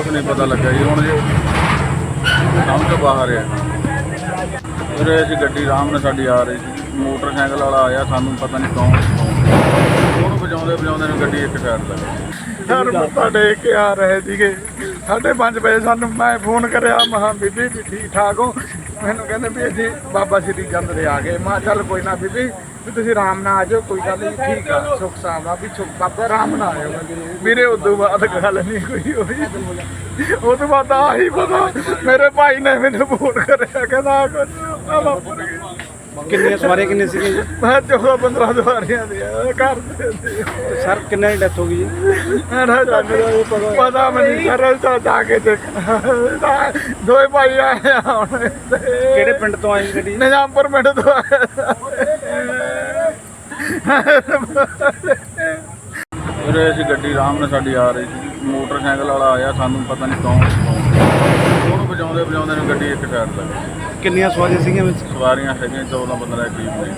ਕੁਛ ਨਹੀਂ ਪਤਾ ਲੱਗਾ ਜੀ। ਹੁਣ ਜੀ ਸਮਝ ਤੋਂ ਬਾਹਰ ਆ ਉਰੇ ਅਸੀਂ ਗੱਡੀ ਆਰਾਮ ਨਾਲ ਸਾਡੀ ਆ ਰਹੀ ਸੀ। ਮੋਟਰਸਾਈਕਲ ਵਾਲਾ ਆਇਆ, ਸਾਨੂੰ ਪਤਾ ਨਹੀਂ ਕੌਣ ਉਹਨੂੰ ਵਜਾਉਂਦੇ ਵਜਾਉਂਦੇ ਨੂੰ ਗੱਡੀ ਇੱਕ ਸਾਈਡ ਲੱਗ ਸਰ ਮੱਥਾ ਟੇਕ ਕੇ ਆ ਰਹੇ ਸੀਗੇ। ਸਾਢੇ ਪੰਜ ਵਜੇ ਸਾਨੂੰ ਮੈਂ ਫੋਨ ਕਰਿਆ ਮਹਾ ਬੀਬੀ, ਵੀ ਠੀਕ ਠਾਕ ਹੋ? ਮੈਨੂੰ ਕਹਿੰਦੇ ਵੀ ਅਸੀਂ ਬਾਬਾ ਸ਼੍ਰੀ ਚੰਦ ਦੇ ਆ ਗਏ। ਮੈਂ ਕਿਹਾ, ਚੱਲ ਕੋਈ ਨਾ ਬੀਬੀ ਵੀ ਤੁਸੀਂ ਆਰਾਮ ਨਾਲ ਆ ਜਾਓ ਕੋਈ ਗੱਲ ਨਹੀਂ ਠੀਕ ਆ ਸੁੱਖ ਸਾਵਾ ਵੀ ਸੁੱਖ ਬਾਬਾ ਆਰਾਮ ਨਾਲ ਆਇਓ। ਵੀਰੇ ਉਦੋਂ ਬਾਅਦ ਗੱਲ ਨਹੀਂ ਕੋਈ ਹੋਈ। ਉਹ ਤੋਂ ਬਾਅਦ ਆਹੀ ਪਤਾ ਮੇਰੇ ਭਾਈ ਨੇ ਮੈਨੂੰ ਫੋਨ ਕਰਿਆ ਕਹਿੰਦਾ ਆ ਕੁਝ ਆ ਵਾਪਰ ਗਿਆ ਕਿੰਨੀਆਂ ਸਵਾਰੀਆਂ ਕਿੰਨੇ ਸੀਗੇ ਜੀ? ਮੈਂ 14 15 ਦੁਆਰੀਆਂ ਦੇ ਆ ਘਰ ਦੇ ਸਰ ਕਿੰਨਾਂ ਦੀ ਡੈਥ ਹੋ ਗਈ ਜੀ? ਪਤਾ ਮੈਨੂੰ ਸਰਲ ਤਾਂ ਜਾ ਕੇ ਦੇਖ। ਦੋਏ ਭਾਈ ਆਏ ਆ ਹੁਣ ਕਿਹੜੇ ਪਿੰਡ ਤੋਂ ਆਈ ਗੱਡੀ? ਨਿਜ਼ਾਮਪੁਰ ਮਿੰਟ ਤੋਂ ਆਏ ਉਰੇ ਅਸੀਂ ਗੱਡੀ ਆਰਾਮ ਨਾਲ ਸਾਡੀ ਆ ਰਹੀ ਸੀ। ਮੋਟਰਸਾਈਕਲ ਵਾਲਾ ਆਇਆ ਸਾਨੂੰ ਪਤਾ ਨਹੀਂ ਕੌਣ ਉਹਨੂੰ ਵਜਾਉਂਦੇ ਵਜਾਉਂਦੇ ਨੂੰ ਗੱਡੀ ਇੱਕ ਸਾਈਡ ਲੱਗ ਗਈ ਕਿੰਨੀਆਂ ਸਵਾਰੀਆਂ ਸੀਗੀਆਂ ਵਿੱਚ? ਸਵਾਰੀਆਂ ਹੈਗੀਆਂ 14 15 ਕਰੀਬ ਨੇ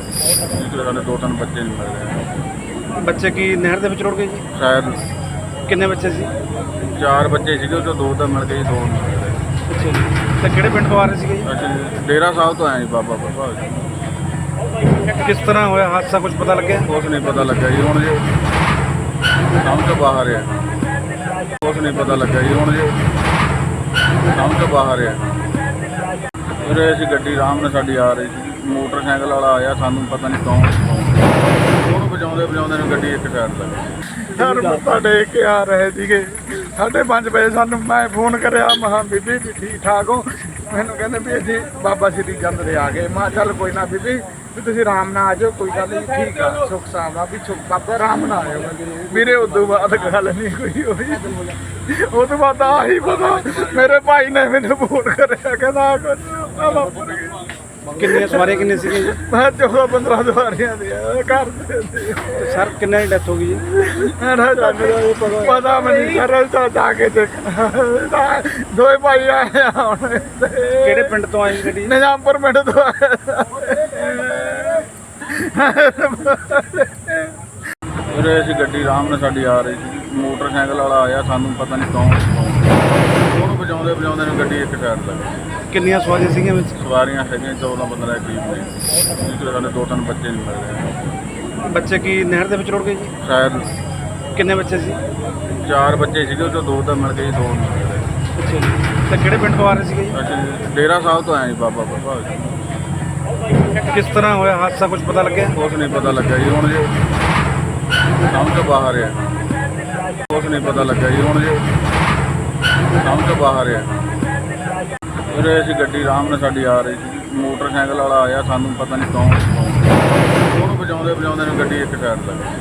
ਜਿਸ ਸਾਡੇ ਦੋ ਤਿੰਨ ਬੱਚੇ ਨਹੀਂ ਮਿਲ ਰਹੇ। ਬੱਚੇ ਕੀ ਨਹਿਰ ਦੇ ਵਿੱਚ ਰੁੜ ਗਏ ਜੀ? ਸ਼ਾਇਦ ਕਿੰਨੇ ਬੱਚੇ ਸੀ? ਚਾਰ ਬੱਚੇ ਸੀਗੇ ਉਹ ਚੋਂ ਦੋ ਤਾਂ ਮਿਲ ਗਏ ਜੀ, ਦੋ ਨਹੀਂ ਮਿਲ ਰਹੇ। ਅੱਛਾ ਜੀ। ਤੇ ਕਿਹੜੇ ਪਿੰਡ ਤੋਂ ਆ ਰਹੇ ਸੀਗੇ ਜੀ? ਡੇਰਾ ਸਾਹਿਬ ਤੋਂ ਆਏ ਜੀ ਬਾਬਾ ਬਾਬਾ ਕਿਸ ਤਰ੍ਹਾਂ ਹੋਇਆ? ਹਾਦਸਾ ਕੁਝ ਪਤਾ ਲੱਗਿਆ? ਕੁਛ ਨਹੀਂ ਪਤਾ ਲੱਗਾ ਜੀ। ਹੁਣ ਜੀ ਸਮਝ ਤੋਂ ਬਾਹਰ ਆ। ਕੁਛ ਨਹੀਂ ਪਤਾ ਲੱਗਾ ਜੀ। ਹੁਣ ਜੀ ਸਮਝ ਤੋਂ ਬਾਹਰ ਆ। ਉਰੇ ਅਸੀਂ ਗੱਡੀ ਆਰਾਮ ਨਾਲ ਸਾਡੀ ਆ ਰਹੀ ਸੀ। ਮੋਟਰਸਾਈਕਲ ਵਾਲਾ ਆਇਆ ਸਾਨੂੰ ਪਤਾ ਨਹੀਂ ਕੌਣ ਉਹਨੂੰ ਵਜਾਉਂਦੇ ਵਜਾਉਂਦੇ ਨੂੰ ਗੱਡੀ ਇੱਕ ਸਾਈਡ ਲੱਗ ਗਈ। ਸਰ ਮੱਥਾ ਟੇਕ ਕੇ ਆ ਰਹੇ ਸੀਗੇ। ਸਾਢੇ ਪੰਜ ਵਜੇ ਸਾਨੂੰ ਮੈਂ ਫੋਨ ਕਰਿਆ ਮਹਾ ਬੀਬੀ ਵੀ ਠੀਕ ਠਾਕ ਹੋ? ਮੈਨੂੰ ਕਹਿੰਦੇ ਵੀ ਅਸੀਂ ਬਾਬਾ ਸ਼੍ਰੀ ਚੰਦ ਦੇ ਆ ਗਏ। ਮੈਂ ਕਿਹਾ ਚੱਲ ਕੋਈ ਨਾ ਬੀਬੀ ਵੀ ਤੁਸੀਂ ਆਰਾਮ ਨਾਲ ਆ ਜਾਓ ਕੋਈ ਗੱਲ ਨਹੀਂ ਠੀਕ ਆ ਸੁੱਖ ਸਾਵਾ ਵੀ ਸੁੱਖ ਬਾਬਾ ਆਰਾਮ ਨਾਲ ਆਇਓ ਵੀਰੇ ਉਦੋਂ ਬਾਅਦ ਗੱਲ ਨਹੀਂ ਕੋਈ ਹੋਈ ਉਹ ਤੋਂ ਬਾਅਦ ਆਹੀ ਪਤਾ ਮੇਰੇ ਭਾਈ ਨੇ ਮੈਨੂੰ ਫੋਨ ਕਰਿਆ ਕਹਿੰਦਾ ਆ ਕੁਝ ਆ ਵਾਪਰ ਗਿਆ ਕਿੰਨੀਆਂ ਸਵਾਰੀਆਂ ਕਿੰਨੇ ਸੀਗੇ ਜੀ? ਮੈਂ 14 15 ਦੁਆਰੀਆਂ ਦੇ ਆ ਘਰ ਦੇ ਸਰ ਕਿੰਨਾਂ ਦੀ ਡੈਥ ਹੋ ਗਈ ਜੀ? ਪਤਾ ਮੈਨੂੰ ਸਰਲ ਤਾਂ ਜਾ ਕੇ ਦੇਖ। ਦੋਏ ਭਾਈ ਆਏ ਆ ਹੁਣ ਕਿਹੜੇ ਪਿੰਡ ਤੋਂ ਆਈ ਗੱਡੀ? ਨਿਜ਼ਾਮਪੁਰ ਮਿੰਟ ਤੋਂ ਆਏ ਉਰੇ ਅਸੀਂ ਗੱਡੀ ਆਰਾਮ ਨਾਲ ਸਾਡੀ ਆ ਰਹੀ ਸੀ। ਮੋਟਰਸਾਈਕਲ ਵਾਲਾ ਆਇਆ ਸਾਨੂੰ ਪਤਾ ਨਹੀਂ ਕੌਣ ਉਹਨੂੰ ਵਜਾਉਂਦੇ ਵਜਾਉਂਦੇ ਨੂੰ ਗੱਡੀ ਇੱਕ ਸਾਈਡ ਲੱਗ ਗਈ। ਕਿੰਨੀਆਂ ਸਵਾਰੀਆਂ ਸੀਗੀਆਂ ਵਿੱਚ? ਸਵਾਰੀਆਂ ਹੈਗੀਆਂ 14 15 ਕਰੀਬ ਨੇ। ਜਿਸ ਸਾਡੇ ਦੋ ਤਿੰਨ ਬੱਚੇ ਨਹੀਂ ਮਿਲ। ਰਹੇ ਬੱਚੇ ਕੀ ਨਹਿਰ ਦੇ ਵਿੱਚ ਰੁੜ ਗਏ ਜੀ? ਸ਼ਾਇਦ ਕਿੰਨੇ ਬੱਚੇ ਸੀ? ਚਾਰ ਬੱਚੇ ਸੀਗੇ ਉਹ ਚੋਂ ਦੋ ਤਾਂ ਮਿਲ ਗਏ ਦੋ ਨਹੀਂ ਮਿਲ। ਰਹੇ ਅੱਛਾ ਜੀ। ਤੇ ਕਿਹੜੇ ਪਿੰਡ ਤੋਂ ਆ ਰਹੇ ਸੀਗੇ ਜੀ? ਡੇਰਾ ਸਾਹਿਬ ਤੋਂ ਆਏ ਜੀ ਬਾਬਾ ਬਾਬਾ। ਕਿਸ ਤਰ੍ਹਾਂ ਹੋਇਆ? ਹਾਦਸਾ ਕੁਝ ਪਤਾ ਲੱਗਿਆ? ਕੁਛ ਨਹੀਂ ਪਤਾ ਲੱਗਾ ਜੀ। ਹੁਣ ਜੀ ਸਮਝ ਬਾਹਰ ਆ। ਕੁਛ ਨਹੀਂ ਪਤਾ ਲੱਗਾ ਜੀ। ਹੁਣ ਜੀ ਸਮਝ ਬਾਹਰ ਆ। ਉਰੇ ਅਸੀਂ ਗੱਡੀ ਆਰਾਮ ਨਾਲ ਸਾਡੀ ਆ ਰਹੀ ਸੀ। ਮੋਟਰਸਾਈਕਲ ਵਾਲਾ ਆਇਆ, ਸਾਨੂੰ ਪਤਾ ਨਹੀਂ ਕੌਣ ਕੌਣ ਉਹਨੂੰ ਵਜਾਉਂਦੇ ਵਜਾਉਂਦੇ ਨੂੰ ਗੱਡੀ ਇੱਕ ਸਾਈਡ ਲੱਗ ਗਈ।